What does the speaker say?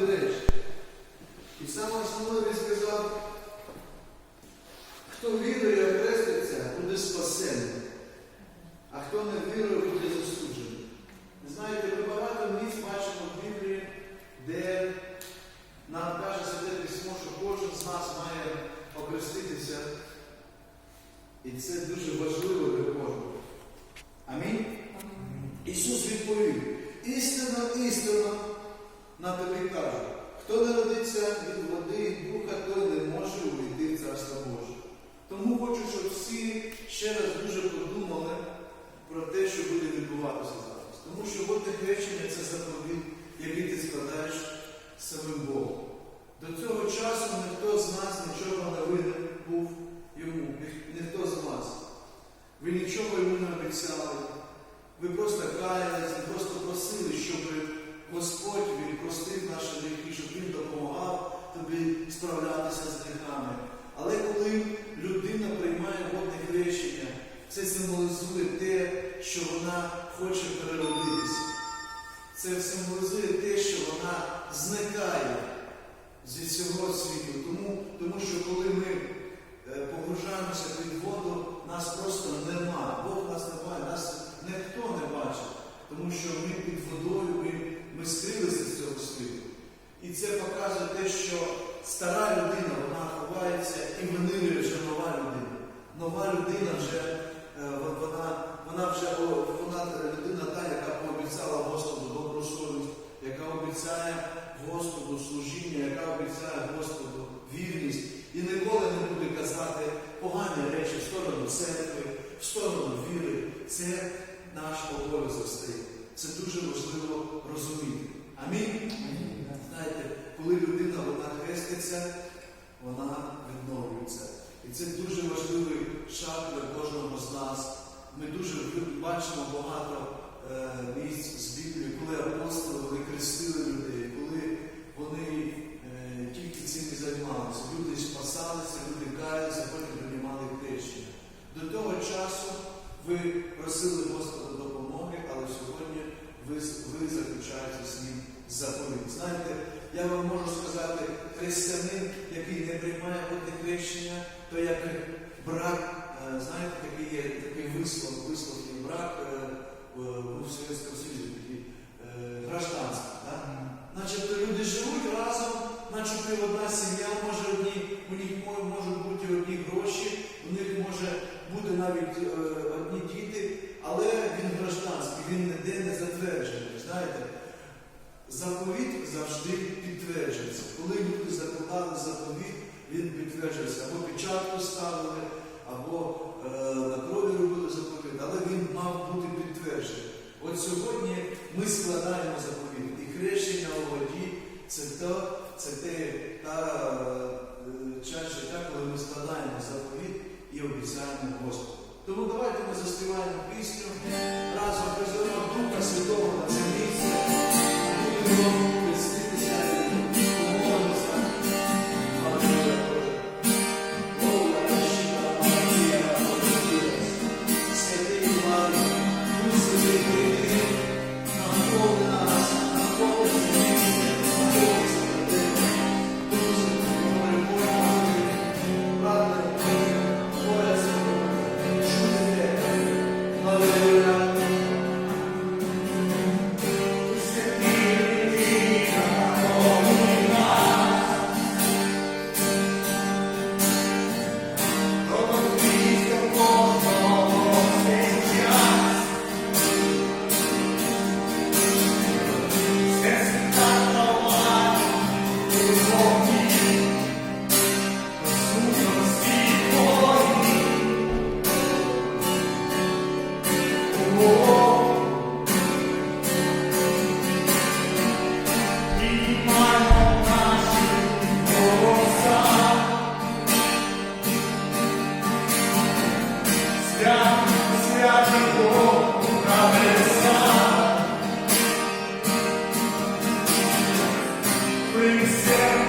важливі речі. І саме основне він сказав, хто вірує і хреститься, буде спасений, а хто не вірує, буде засуджений. Знаєте, ми багато місць бачимо в Біблії, де нам каже Святе Письмо, що кожен з нас має охреститися. І це дуже важливо для кожного. Амінь. Ісус відповів, істинно, істинно на тобі духа, той не може увійти в Царство Боже. Тому хочу, щоб всі ще раз дуже подумали про те, що буде відбуватися зараз. Тому що водне хрещення це заповідь, який ти складаєш самим Богом. До цього часу ніхто з нас нічого не винен був йому, ніхто з вас. Ви нічого йому не обіцяли. Ви просто каялись, ви просто просили, щоб Господь він простив наші гріхи, щоб Він допомагав тобі справлятися з гріхами. Але коли людина приймає водне хрещення, це символізує те, що вона хоче переродитися. Це символізує те, що вона зникає зі цього світу. Тому, тому що коли ми е, погружаємося під воду, нас просто нема. Бог нас немає, нас ніхто не бачить. Тому що ми під водою, ми, ми скрилися з цього світу. І це показує те, що стара людина, вона ховається і винирює вже нова людина. Нова людина вже е, вона, вона вже вона людина та, коли людина вона хреститься, вона відновлюється. І це дуже важливий шаг для кожного з нас. Ми дуже бачимо багато е, місць з Біблії, коли апостоли вони хрестили людей, коли вони е, тільки цим і займалися. Люди спасалися, люди каялися, потім приймали хрещення. До того часу ви просили Господа допомоги, але сьогодні ви, ви заключаєте з ним заповідь. Знаєте, я вам можу сказати, християнин, який не приймає водне хрещення, то як брак, е, знаєте, такий є такий вислов, вислов і брак е, в, в Совєтському Союзі, такий е, гражданський. Да? Начебто люди живуть разом, начебто одна він. Або печатку ставили, або е, на крові робили заповіт, але він мав бути підтверджений. От сьогодні ми складаємо заповіт. І хрещення у воді це, то, це те, та е, час життя, коли ми складаємо заповіт і обіцяємо Господу. Тому давайте ми заспіваємо пісню разом призовемо Духа Святого на це місце. vencer.